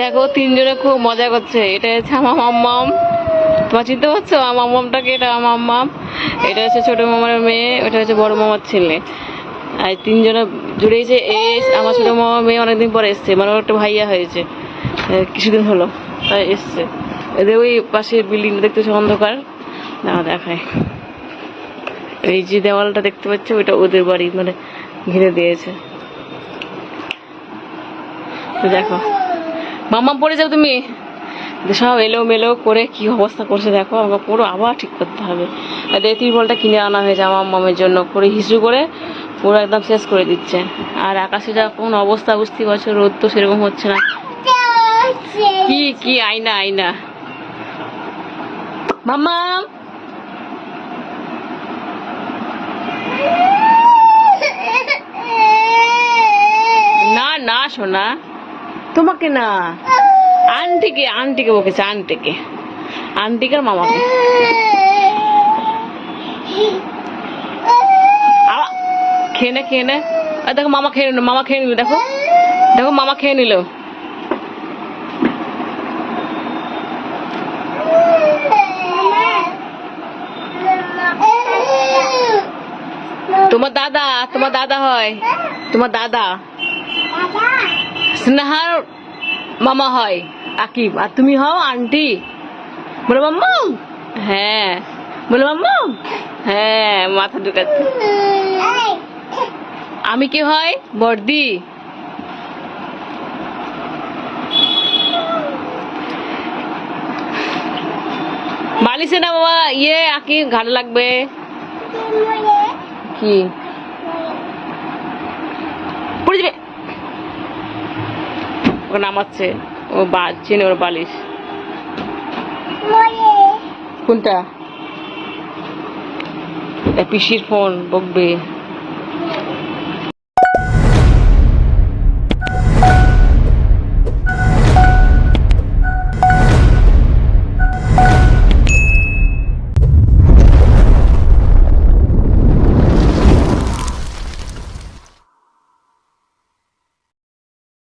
দেখো, তিনজনে খুব মজা করছে। এটা হচ্ছে আমার মাম্মাম। তোমার চিনতে পারছ? আমার মাম্মামটাকে এটা আমার মাম্মাম। এটা হচ্ছে ছোট মামার মেয়ে, ওটা হচ্ছে বড় মামার ছেলে। আর তিনজনে জুড়েছে এ, আমার ছোট মামার মেয়ে অনেকদিন পরে এসছে। মানে একটা ভাইয়া হয়েছে। কিছুদিন হলো, তাই এসছে। এদের ওই পাশের বিল্ডিং দেখতেছে অন্ধকার। না, দেখায়। এই যে দেওয়ালটা দেখতে পাচ্ছ, ওইটা ওদের বাড়ি মানে ঘিরে দিয়েছে। দেখো। মাম্মা পড়ে যাও তুমি। সব এলো মেলো করে কি অবস্থা করছে দেখো, আমাকে পুরো আবার ঠিক করতে হবে। আর তিরপলটা কিনে আনা হয়েছে আমার মামের জন্য, করে হিসু করে পুরো একদম শেষ করে দিচ্ছে। আর আকাশে কোন অবস্থা বুঝতে পারছ, রোদ তো সেরকম হচ্ছে না। কি কি আয়না আয়না। মাম্মা। না না, সোনা। তোমাকে না, আন্টিকে আন্টিকে বকেছে, আন্টিকে। আন্টিকে আর মামাকে খেয়ে নে খেয়ে নে। দেখো, মামা খেয়ে নিল, মামা খেয়ে নিল, দেখো। দেখো, মামা খেয়ে নিল। তোমার দাদা তোমার দাদা হয়। তোমার দাদা। স্নেহার মামা হয়। আকিব। আর তুমি হও আন্টি। বলে, মাম্মা। হ্যাঁ। বলে, মাম্মা। হ্যাঁ মাথা ঢুকাচ্ছে। আমি কি হয়? বর্দি। বালিশে না, বাবা। ইয়ে আকি ঘাট লাগবে। কি? পড়ে যাবে। ওকে নামাচ্ছে ও বা চেনে ওর বালিশ। কোনটা? পিসির ফোন বকবে।